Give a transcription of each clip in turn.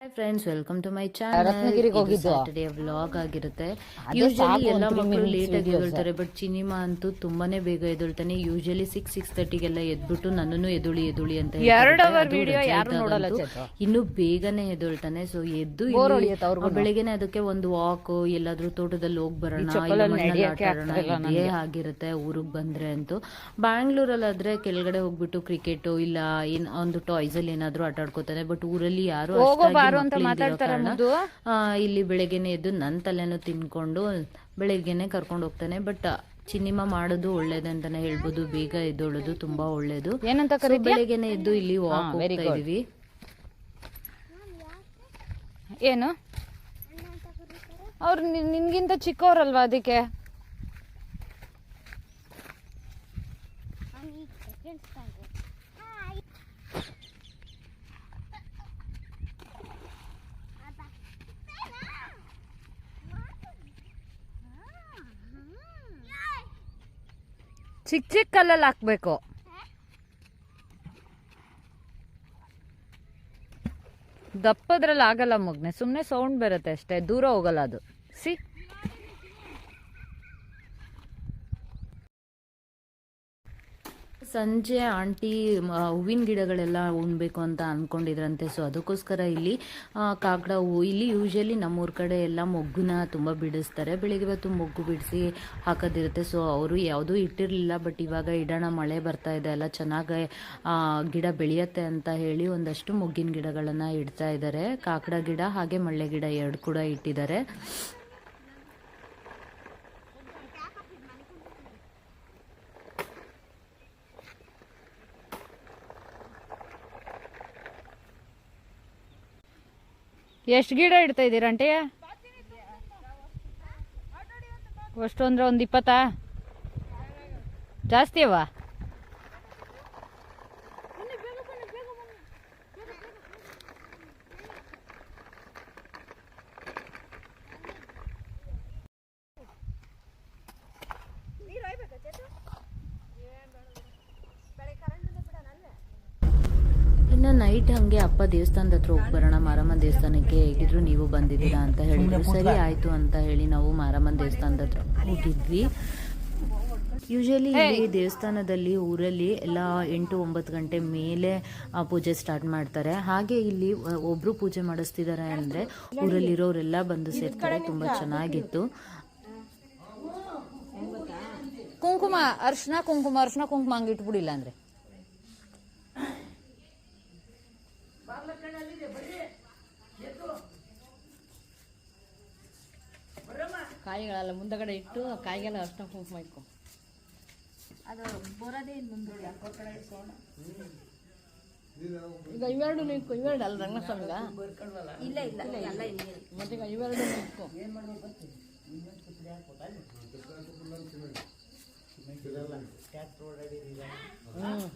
Hi friends welcome to my channel Saturday Saturday vlog ಆಗಿರುತ್ತೆ. Usually ಎಲ್ಲ ಮಕ್ಕಳು late ಆಗಿ. ಎದ್ದೇಳ್ತಾರೆ ಬಟ್ ಚಿನಿಮಾ ಅಂತೂ ತುಂಬಾನೇ ಬೇಗ ಎದ್ದೇಳ್ತಾನೆ ಯೂಶಲಿ ಸಿಕ್ಸ್ ಸಿಕ್ಸ್ ತರ್ಟಿಗೆಲ್ಲ ಎದ್ಬಿಟ್ಟು ನನ್ನನ್ನು ಎದುಳಿ ಎದುಳಿ ಅಂತ ಇನ್ನು ಬೇಗನೆ ಎದ್ದೇಳ್ತಾನೆ ಸೊ ಎದ್ದು ಬೆಳಗ್ಗೆನೆ ಅದಕ್ಕೆ ಒಂದು ವಾಕ್ ಎಲ್ಲಾದ್ರೂ ತೋಟದಲ್ಲಿ ಹೋಗಿ ಬರೋಣ ಇದೇ ಆಗಿರುತ್ತೆ ಊರಿಗೆ ಬಂದ್ರೆ ಅಂತೂ. ಬ್ಯಾಂಗ್ಳೂರಲ್ಲಿ ಆದ್ರೆ ಕೆಳಗಡೆ ಹೋಗ್ಬಿಟ್ಟು ಕ್ರಿಕೆಟ್ ಇಲ್ಲ ಏನ್ ಒಂದು ಟಾಯ್ಸ್ ಅಲ್ಲಿ ಏನಾದ್ರೂ ಆಟ ಆಡ್ಕೋತಾನೆ ಬಟ್ ಊರಲ್ಲಿ ಯಾರು ಹೋಗೋ ಅಂತ ಮಾತಾಡ್ತಾರ. ಇಲ್ಲಿ ಬೆಳಗ್ಗೆನೆ ಎದ್ದು ನನ್ನ ತಲೆನೂ ತಿನ್ಕೊಂಡು ಬೆಳಗ್ಗೆನೆ ಕರ್ಕೊಂಡು ಹೋಗ್ತಾನೆ ಬಟ್ ಸಿನಿಮಾ ಮಾಡೋದು ಒಳ್ಳೇದು ಅಂತಾನೆ ಹೇಳ್ಬೋದು ಬೇಗ ಎದ್ದೋಳೋದು ತುಂಬಾ ಒಳ್ಳೇದು. ಏನಂತ ಬೆಳಗ್ಗೆನೆ ಎದ್ದು ಇಲ್ಲಿ ವಾಕ್ ಹೋಗ್ತಾ ಇದೀವಿ. ಏನು? ಅವ್ರು ನಿನ್ಗಿಂತ ಚಿಕ್ಕವ್ರಲ್ವಾ ಅದಕ್ಕೆ? ಚಿಕ್ಕ ಚಿಕ್ಕ ಕಲ್ಲಲ್ಲಿ ಹಾಕ್ಬೇಕು. ದಪ್ಪದ್ರಲ್ಲಿ ಆಗಲ್ಲ ಮಗ್ನೆ ಸುಮ್ಮನೆ ಸೌಂಡ್ ಬರುತ್ತೆ ಅಷ್ಟೇ, ದೂರ ಹೋಗಲ್ಲ ಅದು. ಸಿ? ಸಂಜೆ ಆಂಟಿ ಹೂವಿನ ಗಿಡಗಳೆಲ್ಲ ಉಣ್ಬೇಕು ಅಂತ ಅನ್ಕೊಂಡಿದ್ರಂತೆ. ಸೊ ಅದಕ್ಕೋಸ್ಕರ ಇಲ್ಲಿ ಕಾಕಡ ಹೂವು ಇಲ್ಲಿ ಯೂಶಲಿ ನಮ್ಮೂರ ಕಡೆ ಎಲ್ಲ ಮೊಗ್ಗುನ ತುಂಬ ಬಿಡಿಸ್ತಾರೆ. ಬೆಳಿಗ್ಗೆ ಹೊತ್ತು ಮೊಗ್ಗು ಬಿಡಿಸಿ ಹಾಕೋದಿರುತ್ತೆ. ಸೊ ಅವರು ಯಾವುದೂ ಇಟ್ಟಿರಲಿಲ್ಲ ಬಟ್ ಇವಾಗ ಇಡೋಣ ಮಳೆ ಬರ್ತಾ ಇದೆ. ಎಲ್ಲ ಚೆನ್ನಾಗಿ ಗಿಡ ಬೆಳೆಯತ್ತೆ ಅಂತ ಹೇಳಿ ಒಂದಷ್ಟು ಮೊಗ್ಗಿನ ಗಿಡಗಳನ್ನು ಇಡ್ತಾ ಇದ್ದಾರೆ. ಕಾಕಡ ಗಿಡ ಹಾಗೆ ಮಳ್ಳೆ ಗಿಡ ಎರಡು ಕೂಡ ಇಟ್ಟಿದ್ದಾರೆ. ಎಷ್ಟು ಗಿಡ ಇಡ್ತಾ ಇದ್ದೀರ ಅಂಟೆಯ? ಅಷ್ಟು ಅಂದ್ರೆ ಒಂದು ಇಪ್ಪತ್ತಾ? ಜಾಸ್ತಿ ಅವ ನೈಟ್ ಹಂಗೆ ಅಪ್ಪ ದೇವಸ್ಥಾನದ ಹತ್ರ ಹೋಗಿ ಬರೋಣ ಮಾರಮ್ಮ ದೇವಸ್ಥಾನಕ್ಕೆ ಹೇಗಿದ್ರು ನೀವು ಬಂದಿದ್ದೀರಾ ಅಂತ ಹೇಳಿದ್ರು. ಸರಿ ಆಯ್ತು. ಅಂತ ಹೇಳಿ ನಾವು ಮಾರಮ್ಮನ ದೇವಸ್ಥಾನದ ಹತ್ರ ಹೋಗಿದ್ವಿ. ಯೂಶಲಿ ಈ ದೇವಸ್ಥಾನದಲ್ಲಿ ಊರಲ್ಲಿ ಎಲ್ಲ ಎಂಟು ಒಂಬತ್ತು ಗಂಟೆ ಮೇಲೆ ಪೂಜೆ ಸ್ಟಾರ್ಟ್ ಮಾಡ್ತಾರೆ. ಹಾಗೆ ಇಲ್ಲಿ ಒಬ್ರು ಪೂಜೆ ಮಾಡಿಸ್ತಿದ್ದಾರೆ ಅಂದ್ರೆ ಊರಲ್ಲಿರೋರೆಲ್ಲ ಬಂದು ಸೇರ್ತಾರೆ. ತುಂಬಾ ಚೆನ್ನಾಗಿತ್ತು. ಕುಂಕುಮ ಅರ್ಶಿನ ಕುಂಕುಮ ಅರ್ಶಿನ ಕುಂಕುಮ ಹಂಗೆ ಇಟ್ಬಿಡಿಲ್ಲ ಅಂದ್ರೆ? ಕಾಯಿಗಳೆಲ್ಲ ಮುಂದಗಡೆ ಇಟ್ಟು ಕಾಯಿಗೆಲ್ಲ ಅರ್ಶಿನ ಕುಂಕುಮ ಇಟ್ಕೊ. ಈಗ ಇವೆರಡು ಇಟ್ಕೊ. ಇವೆರಡು ಅಲ್ಲ ರಂಗಸ್ವಾಮಿಗ? ಇಲ್ಲ ಇಲ್ಲ ಮತ್ತೆ ಈಗ ಇವೆರಡು ಇಟ್ಕೊ. ಹ್ಮ್.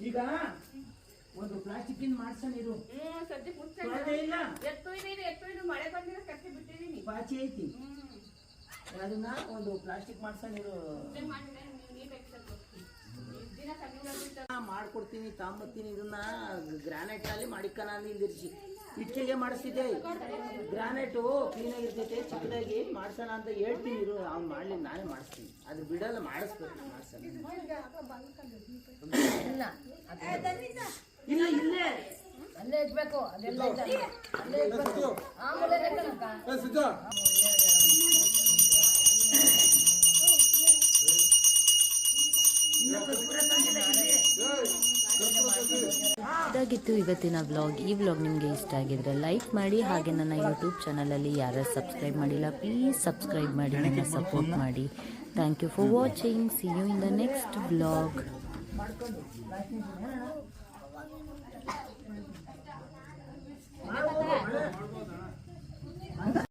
ಈಗ ಒಂದು ಪ್ಲಾಸ್ಟಿಕ್ ಮಾಡ್ಸಣ ಇರು. ಪಾಚಿ ಐತಿ. ಅದನ್ನ ಒಂದು ಪ್ಲಾಸ್ಟಿಕ್ ಮಾಡ್ಸಣ ಇರು. ಮಾಡ್ಕೊಡ್ತೀನಿ ತಾಂಬತ್ತೀನಿ ಇದನ್ನ ಗ್ರಾನೈಟ್ ಅಲ್ಲಿ ಮಾಡಿಕಣ ನಿಂದಿರ್ಸಿ ಇಟ್ಟಿಗೆ ಮಾಡಿಸ್ತಿದ್ದೆ. ಗ್ರಾನೈಟು ಕ್ಲೀನ್ ಆಗಿರ್ತೈತೆ ಚಿಕ್ಕದಾಗಿ. ಮಾಡ್ಸೋಣ ಅಂತ ಹೇಳ್ತೀನಿ ಇರು ಅವ್ನು ಮಾಡ್ಲಿ ನಾನೇ ಮಾಡಿಸ್ತೀನಿ. ಅದು ಬಿಡಲ್ಲ ಮಾಡಿಸ್ಬೇಕು ಮಾಡ್ಸೋಣ. ಇಲ್ಲ. ಇಲ್ಲೇ ಅಲ್ಲೇ ಇಡ್ಬೇಕು ಅದೆಲ್ಲ ಆಮೇಲೆ ಇದಾಗಿತ್ತು ಇವತ್ತಿನ ವ್ಲಾಗ್. ಈ ವ್ಲಾಗ್ ನಿಮಗೆ ಇಷ್ಟ ಆಗಿದ್ರೆ ಲೈಕ್ ಮಾಡಿ ಹಾಗೆ ನನ್ನ ಯೂಟ್ಯೂಬ್ ಚಾನಲಲ್ಲಿ ಯಾರು ಸಬ್ಸ್ಕ್ರೈಬ್ ಮಾಡಿಲ್ಲ ಪ್ಲೀಸ್ ಸಬ್ಸ್ಕ್ರೈಬ್ ಮಾಡಿ ನನ್ನ ಸಪೋರ್ಟ್ ಮಾಡಿ. Thank you for watching see you in the next vlog